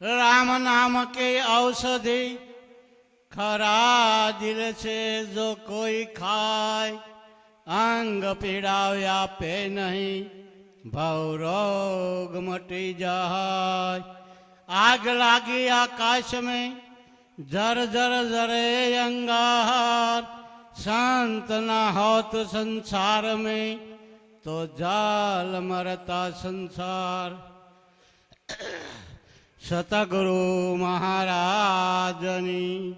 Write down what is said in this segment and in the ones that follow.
राम नाम के औषधि, खरा दिल से जो कोई खाए, अंग पीड़ाव्या पे नहीं भवरोग मटी जाए। आग लागी आकाश में, जर जर जरे अंगार, शांत न हो तो संसार में तो जाल मरता संसार। સતગુરુ મહારાજની.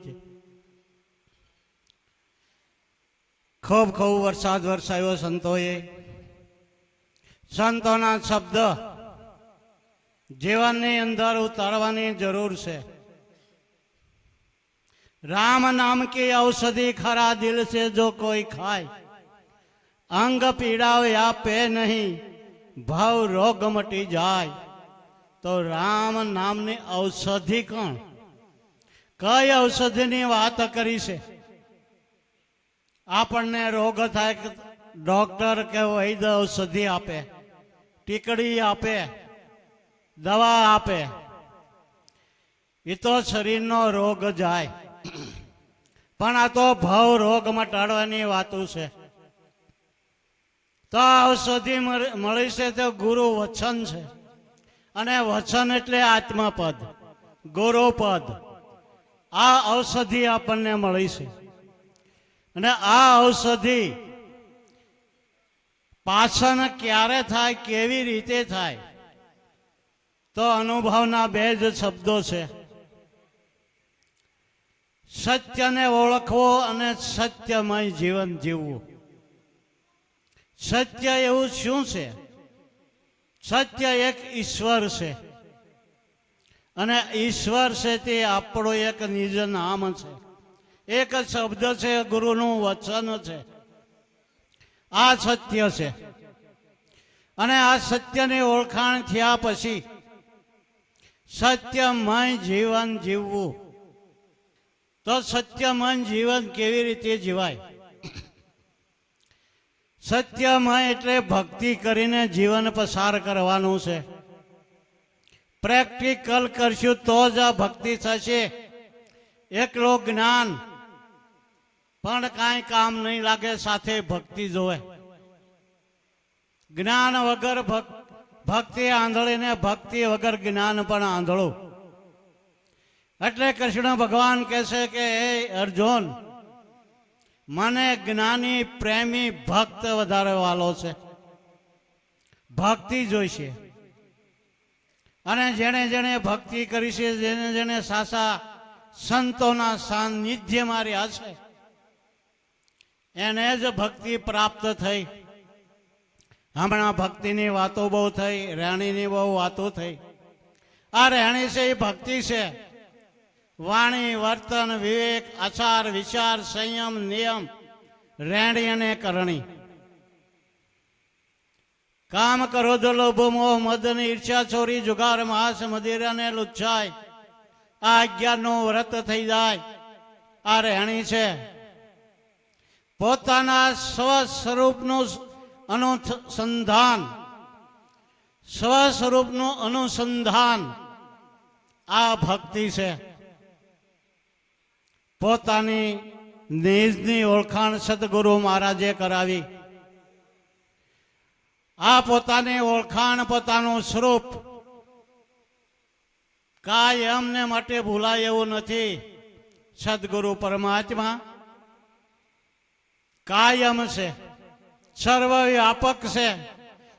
ખૂબ ખૂબ વરસાદ વરસાયો સંતોએ. સંતોના શબ્દ જીવનની અંદર ઉતારવાની જરૂર છે. રામ નામ કે ઔષધિ ખરા દિલ છે જો કોઈ ખાય. અંગ પીડાવે આપે નહીં. ભાવ રોગ મટી જાય. તો રામ નામની ઔષધિ કોણ? કઈ ઔષધિની વાત કરી છે? આપણને રોગ થાય ડોક્ટર કે વૈદ્ય ઔષધિ આપે, ટીકડી આપે, દવા આપે એ તો શરીરનો રોગ જાય. પણ આ તો ભાવ રોગ મટાડવાની વાતો છે. તો ઔષધિ મળી છે તે ગુરુ વચન છે. અને વચન એટલે આત્મપદ, ગૌરવપદ. આ ઔષધિ આપણને મળી છે. અને આ ઔષધિ પાછળ ક્યારે થાય, કેવી રીતે થાય, તો અનુભવના બે જ શબ્દો છે. સત્યને ઓળખવો અને સત્યમય જીવન જીવવું. સત્ય એવું શું છે? સત્ય એક ઈશ્વર છે. અને ઈશ્વર છે તે આપણો એક નિજ નામ છે. એક શબ્દ છે, ગુરુનું વચન છે. આ સત્ય છે. અને આ સત્યની ઓળખાણ થયા પછી સત્યમય જીવન જીવવું. તો સત્યમય જીવન કેવી રીતે જીવાય? સત્યમય એટલે ભક્તિ કરીને જીવન પસાર કરવાનું છે. પ્રેક્ટિકલ કરશું તો જ આ ભક્તિ થશે. એકલો જ્ઞાન. પણ કાંઈ કામ નહીં લાગે, સાથે ભક્તિ જોવે. જ્ઞાન વગર ભક- ભક્તિ આંધળી ને ભક્તિ વગર જ્ઞાન પણ આંધળું. એટલે કૃષ્ણ ભગવાન કહે છે કે, હે અર્જુન મને જ્ઞાની, પ્રેમી, ભક્ત વધારે વાલો છે. ભક્તિ જોઈશે. અને જેણે જેણે ભક્તિ કરી છે જેને જેણે સાસા સંતોના સાનિધ્ય માર્યા છે, એને જ ભક્તિ પ્રાપ્ત થઈ. હમણાં ભક્તિની વાતો બહુ થઈ રહેણીની બહુ વાતો થઈ. આ રહેણી છે, એ ભક્તિ છે. વાણી, વર્તન, વિવેક, આચાર, વિચાર, સંયમ, નિયમ રહેણી અને કરણી. કામ કરો તો લોભ, મોહ, મદન ઈર્ષા ચોરી, જુગાર, માસ, મદિરા ને લુચ્છાય. આ અગિયારનું વ્રત થઈ જાય. આ રહેણી છે. પોતાના સ્વ સ્વરૂપનું અનુસંધાન. સ્વ સ્વરૂપનું અનુસંધાન. આ ભક્તિ છે. પોતાની નિજની ઓળખાણ સદગુરુ મહારાજે કરાવી. આ પોતાની ઓળખાણ, પોતાનું સ્વરૂપ કાંઈ અમને માટે ભૂલાય એવું નથી. સદગુરુ પરમાત્મા કાયમ છે, સર્વવ્યાપક છે.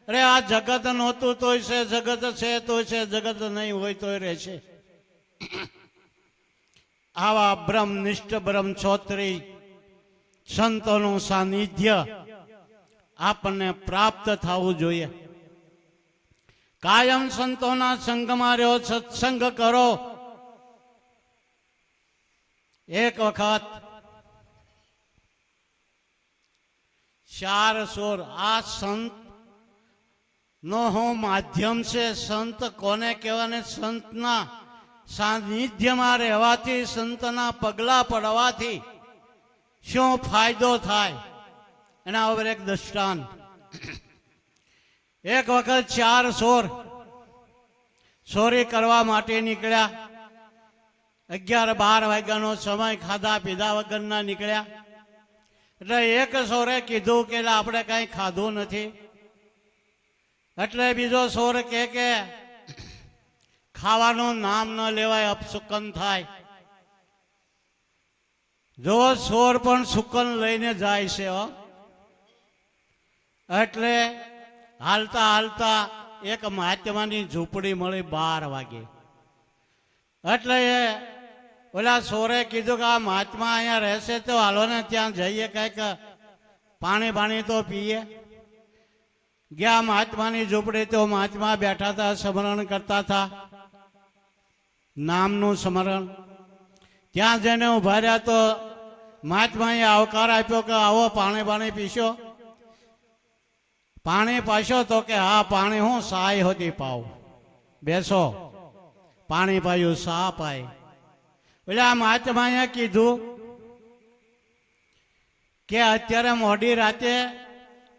અરે આ જગત નહોતું તોય છે, જગત છે તોય છે, જગત નહીં હોય તોય રહેશે. આવા બ્રહ્મનિષ્ઠ બ્રહ્મછોત્રી સંતોનું સાનિધ્ય આપણને પ્રાપ્ત થવું જોઈએ. કાયમ સંતોના સંગમાં રહ્યો, સત્સંગ કરો. એક વખત ચાર સોર, આ સંત નો હું માધ્યમ છે, સંત કોને કહેવાને સંતના સાનિધ્યમાં રહેવાથી સંતના પગલા પડવાથી શું ફાયદો થાય? એના ઉપર એક દ્રષ્ટાંત. એક વખત ચાર સોર ચોરી કરવા માટે નીકળ્યા. અગિયાર બાર વાગ્યાનો સમય ખાધા પીધા વગરના નીકળ્યા. એટલે એક સોરે કીધું કે આપણે કઈ ખાધું નથી. એટલે બીજો સોર કે ખાવાનું નામ ન લેવાય અપસુકન થાય. જો સોર પણ સુકન લઈને જાય છે એટલે હાલતા હાલતા એક મહાત્માની ઝૂંપડી મળી બાર વાગે. એટલે એ ઓલા સોરે કીધું કે આ મહાત્મા અહીંયા રહેશે તો હાલો ને ત્યાં જઈએ કંઈક પાણી પાણી તો પીએ. ગયા મહાત્માની ઝૂંપડી તો મહાત્મા બેઠા હતા, સ્મરણ કરતા હતા. નામનું સ્મરણ. ત્યાં જઈને ઊભા રહ્યા તો મહાત્માએ આવકાર આપ્યો કે આવો પાણી પાણી પીશો. પાણી પાશો તો કે હા, પાણી હું સાય હોતી પાવ બેસો. પાણી પાયું, સા પાય. એટલે આ મહાત્માએ કીધું કે અત્યારે મોડી રાતે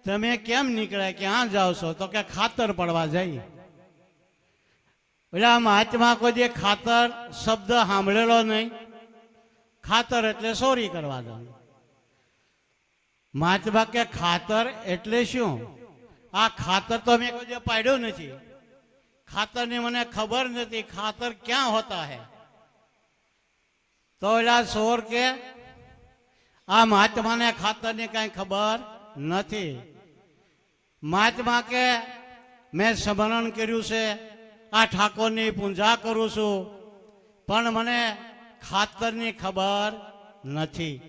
તમે કેમ નીકળ્યા? ક્યાં જાઓ છો? તો કે ખાતર પડવા જઈએ એટલે આ મહાત્મા કોઈ જે ખાતર શબ્દ સાંભળેલો નહીં. ખાતર એટલે સોરી કરવા દો. મહાત્મા કે ખાતર એટલે શું? આ ખાતર તો મેં કોઈ પાડ્યું નથી. ખાતરની મને ખબર નથી, ખાતર ક્યાં હોતા હે? તો એલા સોર કે, આ મહાત્માને ખાતરની કાંઈ ખબર નથી. મહાત્મા કે, મેં સ્મરણ કર્યું છે આ ઠાકોરની પૂજા કરું છું. પણ મને ખાતરની ખબર નથી.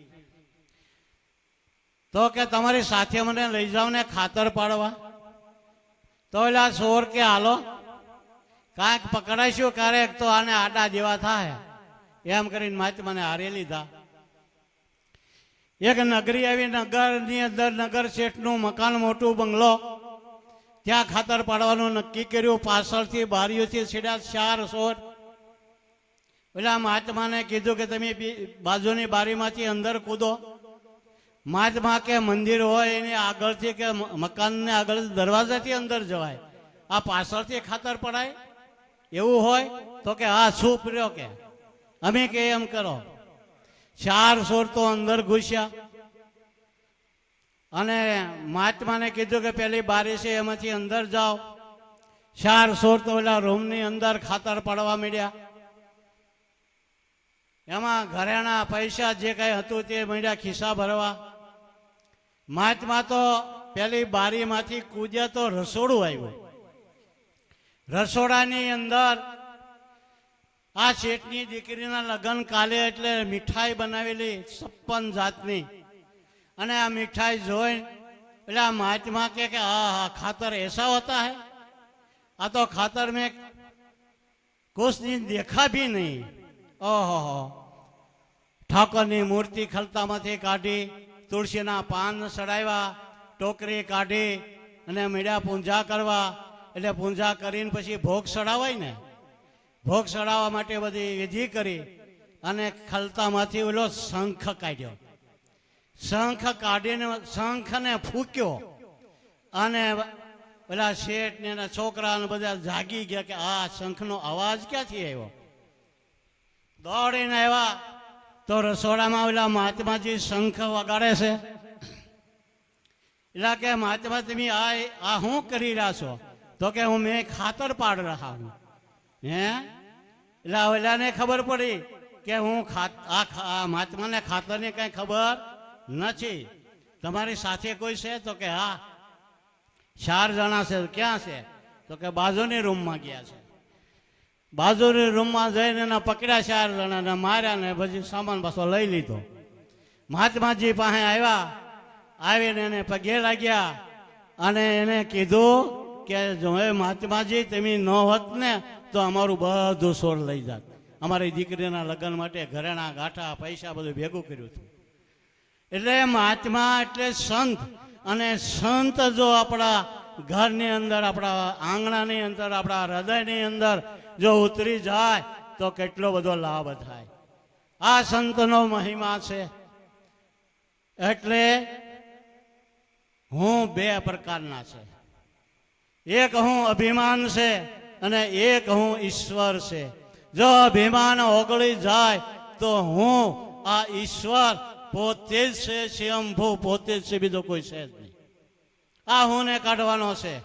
તો કે તમારી સાથે મને લઈ જાઓ ને ખાતર પાડવા. તો એલા સોર કે, હાલો, કાંઈક પકડાઈશું ક્યારેક તો આને આડા જેવા થાય. એમ કરીને મહાત્માને હારી લીધા. એક નગરી આવી, નગરની અંદર નગર શેઠનું મકાન મોટું બંગલો. ત્યાં ખાતર પાડવાનું નક્કી કર્યું. પાછળથી બારીઓથી સીધા ચાર સોર. પેલા મહાત્માને કીધું કે તમે બાજુની બારીમાંથી અંદર કૂદો. મહાત્મા કે મંદિર હોય એની આગળથી કે મકાનને આગળ દરવાજાથી અંદર જવાય. આ પાછળથી ખાતર પડાય. એવું હોય તો કે હા શું પ્રિયો કે? અમે કે એમ કરો. ચાર સોર તો અંદર ઘૂસ્યા. અને મહાત્માને કીધું કે પેલી બારી છે, એમાંથી અંદર જાઓ. ચાર સોર તો ઓલા રૂમની અંદર ખાતર પડવા માંડ્યા. એમાં ઘરેણા પૈસા જે કંઈ હતું તે માંડ્યા ખિસ્સા ભરવા. મહાત્મા તો પેલી બારીમાંથી કૂદ્યા તો રસોડું આવ્યું. રસોડાની અંદર આ શેઠની દીકરીના લગ્ન કાલે એટલે મીઠાઈ બનાવેલી છપ્પન જાતની. અને આ મીઠાઈ જોઈ એટલે આ મહાત્મા કે કે આ હા ખાતર એસા હોતા હે આ તો ખાતર મેં कुछ दिन देखा भी नहीं ઓહો ઠાકોરની મૂર્તિ ખલતામાંથી કાઢી તુલસીના પાન સડાવ્યા ટોકરી કાઢી અને મીડા પૂંજા કરવા એટલે પૂંજા કરીને પછી ભોગ સડાવાય ને ભોગ સડાવવા માટે બધી વિધિ કરી અને ખલતામાંથી ઓલો શંખ કાઢ્યો શંખ કાઢીને શંખને ફૂક્યો. અને પેલા શેઠ ને એના છોકરા ને બધા જાગી ગયા કે આ શંખનો અવાજ ક્યાંથી આવ્યો? દોડીને આવ્યા. તો રસોડામાં ઓલા મહાત્માજી શંખ વગાડે છે. એટલે કે મહાત્મા તમે આ આ શું કરી રહ્યા છો? તો કે, હું મેં ખાતર પાડ રહ્યા હું હે? એટલે ઓલાને ખબર પડી કે હું ખા- આ મહાત્માને ખાતરની કંઈ ખબર નથી. તમારી સાથે કોઈ છે તો કે હા. ચાર જણા છે, ક્યાં છે? તો કે બાજુની રૂમમાં ગયા છે. બાજુની રૂમમાં જઈને એના પકડ્યા ચાર જણાને માર્યા ને પછી સામાન પાછો લઈ લીધો. મહાત્માજી પાસે આવ્યા, આવીને એને પગે લાગ્યા અને એને કીધું કે જો હે મહાત્માજી તમે ન હોત ને તો અમારું બધું સોર લઈ જાત. અમારી દીકરીના લગ્ન માટે ઘરેણા, ગાંઠા, પૈસા બધું ભેગું કર્યું હતું. એટલે મહાત્મા એટલે સંત. અને સંત જો આપણા ઘરની અંદર, આપણા આંગણાની અંદર, આપણા હૃદયની અંદર જો ઉતરી જાય, તો કેટલો બધો લાભ થાય. આ સંતનો મહિમા છે. એટલે હું બે પ્રકારના છે. એક હું અભિમાન છે અને એક હું ઈશ્વર છે. જો અભિમાન ઓગળી જાય, તો હું આ ઈશ્વર પોતે જ છે સ્વયંભૂ પોતે જ છે બીજો કોઈ છે જ નહીં. આ હું ને કાઢવાનો છે.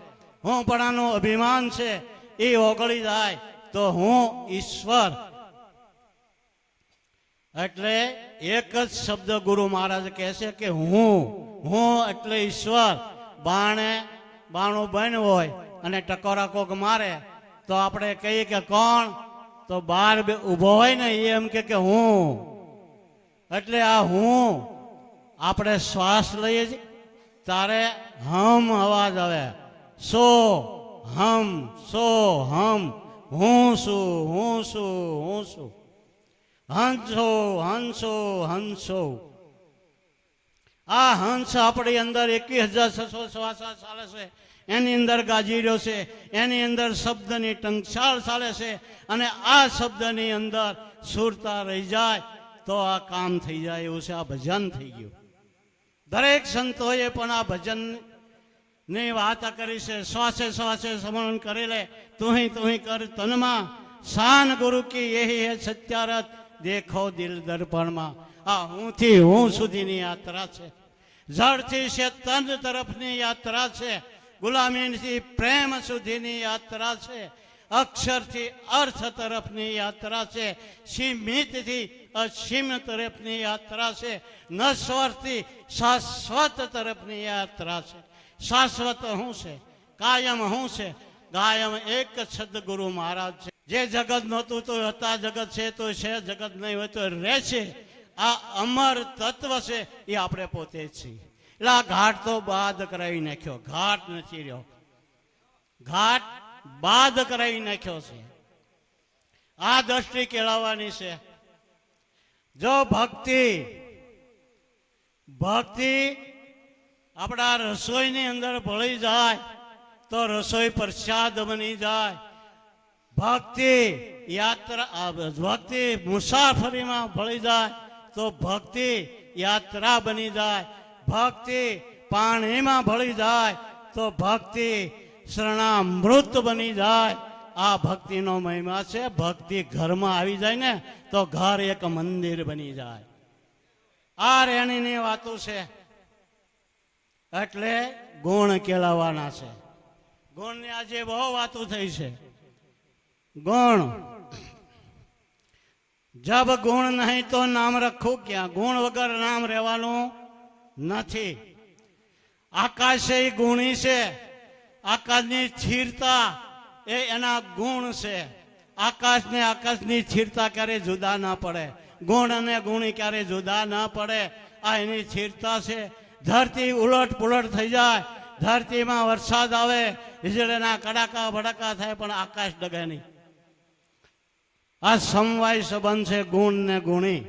હું પણ આનું અભિમાન છે. એ ઓગળી જાય તો હું ઈશ્વર. એટલે એક જ શબ્દ ગુરુ મહારાજ કહે છે કે હું હું એટલે ઈશ્વર. બાણે બાણું બન્યું હોય અને ટકોરા કોક મારે, તો આપણે કહીએ કે કોણ? તો બાર ઊભો હોય ને, એ એમ કે હું. એટલે આ હું આપણે શ્વાસ લઈએ છીએ. તારે હમ અવાજ આવે. સો હમ સો હમ. હું છું હું છું હું છું. હંસો હંસો હંસો. આ હંસ આપણી અંદર એકવીસ હજાર છસો શ્વાસા ચાલે છે. એની અંદર ગાજી રહ્યો છે. એની અંદર શબ્દની ટંકશાળ ચાલે છે. અને આ શબ્દની અંદર સુરતા રહી જાય. તો આ કામ થઈ જાય એવું છે, આ ભજન થઈ ગયું. દરેક સંતોએ પણ આ ભજનની વાત કરી છે, શ્વાસે શ્વાસે સ્મરણ કરી લે તુહી તુહી કર તનમાં શાન ગુરુ કી એ હે સત્યારથ, દેખો દિલ દર્પણમાં. આ હુંથી હું સુધીની યાત્રા છે. જળથી છે, તન તરફની યાત્રા છે. ગુલામીથી પ્રેમ સુધીની યાત્રા છે. અક્ષરથી અર્થ તરફની યાત્રા છે. સીમિતથી અસીમ તરફની યાત્રા છે. નશ્વરથી શાશ્વત તરફની યાત્રા છે. શાશ્વત શું છે? કાયમ શું છે? કાયમ એક સદગુરુ મહારાજ છે. જે જગત નહોતું તો હતા જગત છે તો છે જગત નહીં હોય તો રહે છે. આ અમર તત્વ છે, એ આપણે પોતે છીએ. એટલે આ ઘાટ તો બાદ કરાવી નાખ્યો. ઘાટ નથી રહ્યો. ઘાટ બાદ કરાવી નાખ્યો છે. આ દ્રષ્ટિ કેળવવાની છે. જો ભક્તિ ભક્તિ આપણા રસોઈની અંદર ભળી જાય, તો રસોઈ પ્રસાદ બની જાય. ભક્તિ યાત્રા ભક્તિ મુસાફરીમાં ભળી જાય, તો ભક્તિ યાત્રા બની જાય. ભક્તિ પાણીમાં ભળી જાય, તો ભક્તિ શરણામૃત બની જાય. આ ભક્તિનો મહિમા છે. ભક્તિ ઘરમાં આવી જાય ને, તો ઘર એક મંદિર બની જાય. આ રેણીની વાતો છે. એટલે ગુણ કેળવવાના છે. ગુણની આજે બહુ વાતો થઈ છે. ગુણ. જબ ગુણ નહીં તો નામ રખું ક્યાં? ગુણ વગર નામ રહેવાનું નથી. આકાશ ગુણી છે. આકાશની સ્થિરતા એ એના ગુણ છે. આકાશને આકાશની સ્થિરતા ક્યારે જુદા ના પડે. ગુણ અને ગુણી ક્યારે જુદા ના પડે. આ એની સ્થિરતા છે. ધરતી ઉલટ પુલટ થઈ જાય. ધરતીમાં વરસાદ આવે. વીજળીના કડાકા ભડાકા થાય પણ આકાશ ડગે નહીં. આ સમવાય સંબંધ છે ગુણ ને ગુણી.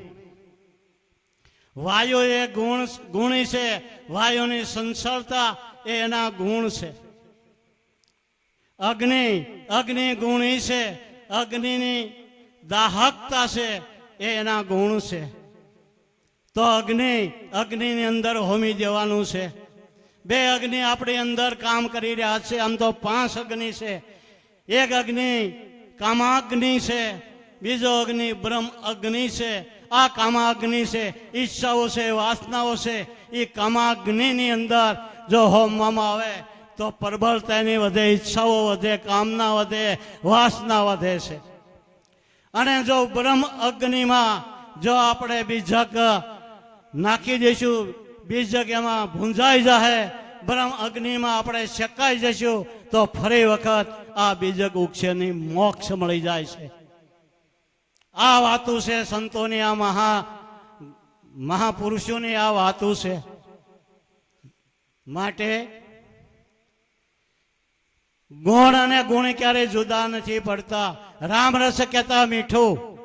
વાયુ એ ગુણ ગુણી છે. વાયુની સંસળતા એ એના ગુણ છે. અગ્નિ અગ્નિ ગુણી છે. અગ્નિની દાહકતા છે એ એના ગુણ છે. તો અગ્નિ, અગ્નિની અંદર હોમી દેવાનું છે. બે અગ્નિ આપણી અંદર કામ કરી રહ્યા છે. આમ તો પાંચ અગ્નિ છે. એક અગ્નિ કામાગ્નિ છે. બીજો અગ્નિ બ્રહ્મ અગ્નિ છે. આ કામાગ્નિ છે. ઈચ્છાઓ છે, વાસનાઓ છે. એ કામાગ્નિની અંદર જો હોમવામાં આવે તો પ્રબળતાની વધે, ઈચ્છાઓ વધે, કામના વધે, વાસના વધે છે. અને જો બ્રહ્મ અગ્નિમાં જો આપણે બીજક નાખી દઈશું, બીજક એમાં ભૂંજાઈ જાહે, બ્રહ્મ અગ્નિમાં આપણે શેકાઈ જઈશું, તો ફરી વખત આ બીજક ઉગશે મોક્ષ મળી જાય છે. આ વાતો છે સંતોની, આ મહા, મહાપુરુષોની આ વાતો છે. માટે ગુણ અને ગુણ ક્યારે જુદા નથી પડતા. રામ રસ કહેતા મીઠું.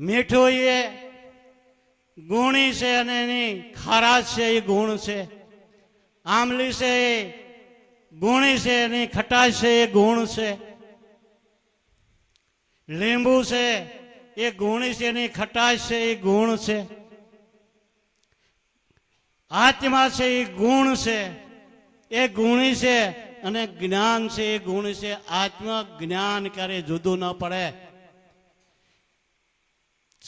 મીઠું એ ગુણી છે અને એની ખારાશ છે, એ ગુણ છે. આમલી છે એ ગુણી છે, એની ખટાશ છે, એ ગુણ છે. લીંબુ છે એ ગુણી છે, એની ખટાશ છે, એ ગુણ છે. આત્મા છે એ ગુણ છે, એ ગુણી છે અને જ્ઞાન છે, ગુણ છે આત્મ જ્ઞાન ક્યારે જુદું ન પડે.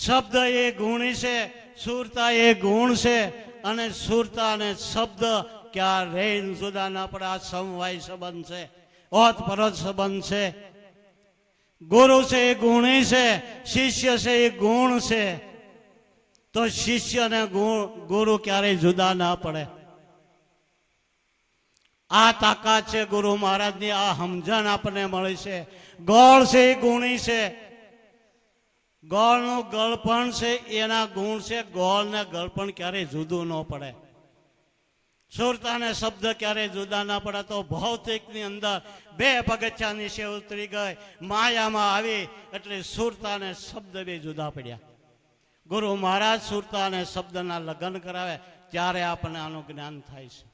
શબ્દ એ ગુણ છે, સુરતા એ ગુણ છે, અને સુરતા અને શબ્દ ક્યારેય જુદા ના પડે. આ સમવાય સંબંધ છે, ઓત પરત સંબંધ છે. ગુરુ છે એ ગુણી છે, શિષ્ય છે એ ગુણ છે. તો શિષ્ય ગુણ, ગુરુ ક્યારેય જુદા ના પડે. આ તાકાત છે ગુરુ મહારાજની, આ સમજણ આપણને મળી છે. ગોળ છે, એ ગુણી છે. ગોળનું ગળપણ છે, એના ગુણ છે. ગોળ ને ગળપણ ક્યારેય જુદું ન પડે. સુરતા ને શબ્દ ક્યારેય જુદા ના પડે. તો ભૌતિકની અંદર બે પગથિયા છે ઉતરી ગઈ, માયામાં આવી, એટલે સુરતા ને શબ્દ બે જુદા પડ્યા. ગુરુ મહારાજ સુરતા અને શબ્દના લગ્ન કરાવે, ત્યારે આપણને આનું જ્ઞાન થાય છે.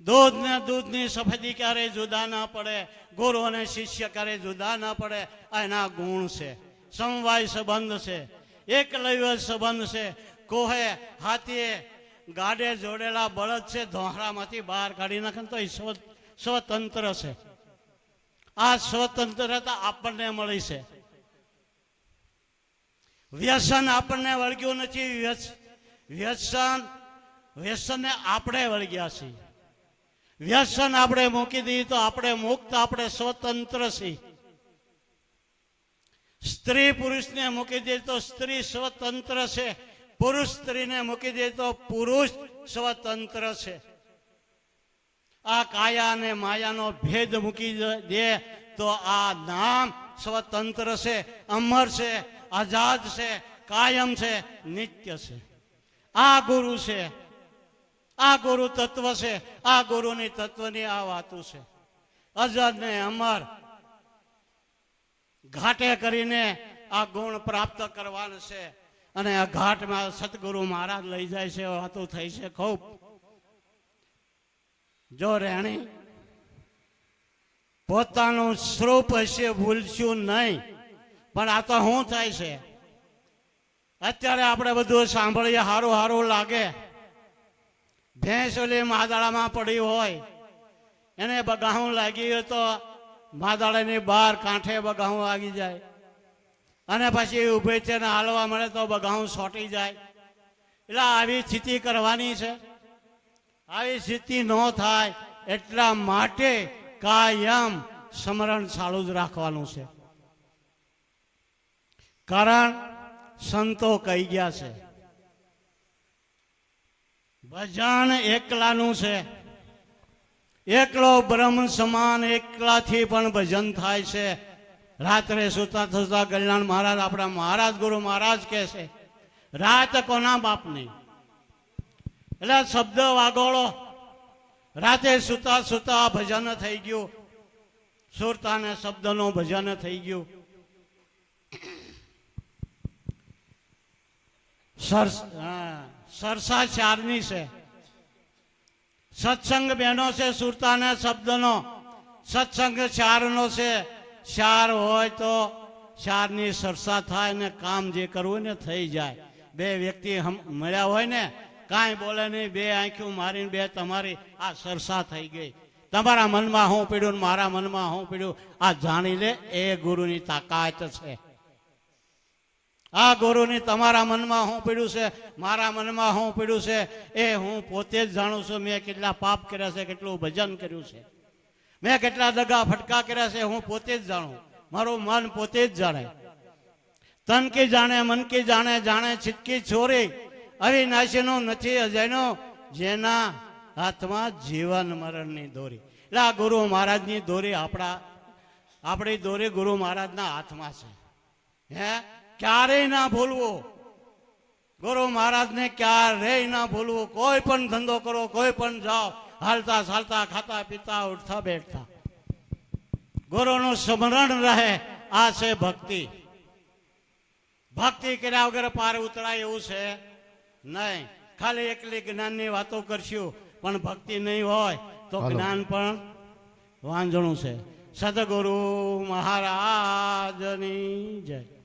દૂધ ને દૂધની સફેદી ક્યારેય જુદા ના પડે ગુરુ અને શિષ્ય ક્યારેય જુદા ના પડે, એના ગુણ છે, સમવાય સંબંધ છે એકલવ્ય સંબંધ છે. કોહે હાથીએ ગાડે જોડેલા બળદ છે ધોહરામાંથી બહાર કાઢી નાખે તો એ સ્વ- સ્વતંત્ર છે. આ સ્વતંત્રતા આપણને મળી છે. વ્યસન આપણને વળગ્યું નથી વ્યસન, વ્યસનને આપણે વળગ્યા છીએ. વ્યસન આપણે મૂકી દઈએ તો આપણે મુક્ત, આપણે સ્વતંત્ર છીએ. સ્ત્રી પુરુષને મૂકી દે તો સ્ત્રી સ્વતંત્ર છે. પુરુષ સ્ત્રીને મૂકી દે તો પુરુષ સ્વતંત્ર છે. આ કાયા અને માયાનો ભેદ મૂકી દે તો આ નામ સ્વતંત્ર છે. અમર છે, આઝાદ છે, કાયમ છે, નિત્ય છે. આ ગુરુ છે. આ ગુરુ તત્વ છે. આ ગુરુની તત્વની આ વાતો છે. અજર ને અમર ઘાટે કરીને આ ગુણ પ્રાપ્ત કરવાનું છે અને આ ઘાટમાં સદગુરુ મહારાજ લઈ જાય છે વાતો થઈ છે ખૂબ. જો રેણી, પોતાનું સ્વરૂપ હશે ભૂલશું નહીં. પણ આ તો શું થાય છે. અત્યારે આપણે બધું સાંભળીએ સારું સારું લાગે. ભેંસ ઓલી માદાળામાં પડી હોય, એને બગાહું લાગી હોય તો માદાળાની બહાર કાંઠે બગાહું લાગી જાય. અને પછી ઊભે છે ને હાલવા મળે તો બગાહું સોટી જાય. એટલે આવી સ્થિતિ કરવાની છે. આવી સ્થિતિ ન થાય એટલા માટે કાયમ સ્મરણ ચાલુ જ રાખવાનું છે. કારણ સંતો કહી ગયા છે? ભજન એકલાનું છે. એકલો બ્રહ્મ સમાન એકલાથી પણ ભજન થાય છે. રાત્રે સુતા થતા કલ્યાણ મહારાજ આપણા મહારાજ ગુરુ મહારાજ કહે છે રાત કોના બાપની? એટલે શબ્દ વાગોળો. રાતે સુતા સુતા ભજન થઈ ગયું. સુરતા ને શબ્દનું ભજન થઈ ગયું. સરસ હા, સરસા ચારની છે. સત્સંગ બેનો છે, સુરતાના શબ્દનો. સત્સંગ ચારનો છે, ચાર હોય તો ચારની સરસા થાય ને કામ જે કરવું ને થઈ જાય. બે વ્યક્તિ મળ્યા હોય ને, કાંઈ બોલે નહીં, બે આંખ્યું મારીને બે તમારી આ સરસા થઈ ગઈ. તમારા મનમાં હું પીડ્યું મારા મનમાં હું પીડ્યું. આ જાણી લે, એ ગુરુની તાકાત છે. આ ગુરુની તમારા મનમાં હું પીડ્યું છે, મારા મનમાં હું પીડ્યું છે, એ હું પોતે જ જાણું છું, મેં કેટલા પાપ કર્યા છે, કેટલું ભજન કર્યું છે. મેં કેટલા દગા ફટકા કર્યા છે, હું પોતે જ જાણું. મારું મન પોતે જ જાણે. તન કી જાણે, મન કી જાણે જાણે છિટકી છોરી. અવિનાશીનો નથી, અજયનો, જેના હાથમાં જીવન મરણની દોરી. એટલે આ ગુરુ મહારાજની દોરી આપણા આપણી દોરી ગુરુ મહારાજના હાથમાં છે. હે? ક્યારેય ના ભૂલવો. ગુરુ મહારાજને ક્યારેય ના ભૂલવું. કોઈ પણ ધંધો કરો કોઈ પણ જાઓ હાલતા ચાલતા ખાતા પીતા ઉઠતા બેઠતા. ગુરુનું સ્મરણ રહે આ છે ભક્તિ. ભક્તિ કર્યા વગર પાર ઉતરાય એવું છે નહીં. ખાલી એકલી જ્ઞાનની વાતો કરશું પણ ભક્તિ નહીં હોય તો જ્ઞાન પણ વાંજણું છે. સદગુરુ મહારાજની જય.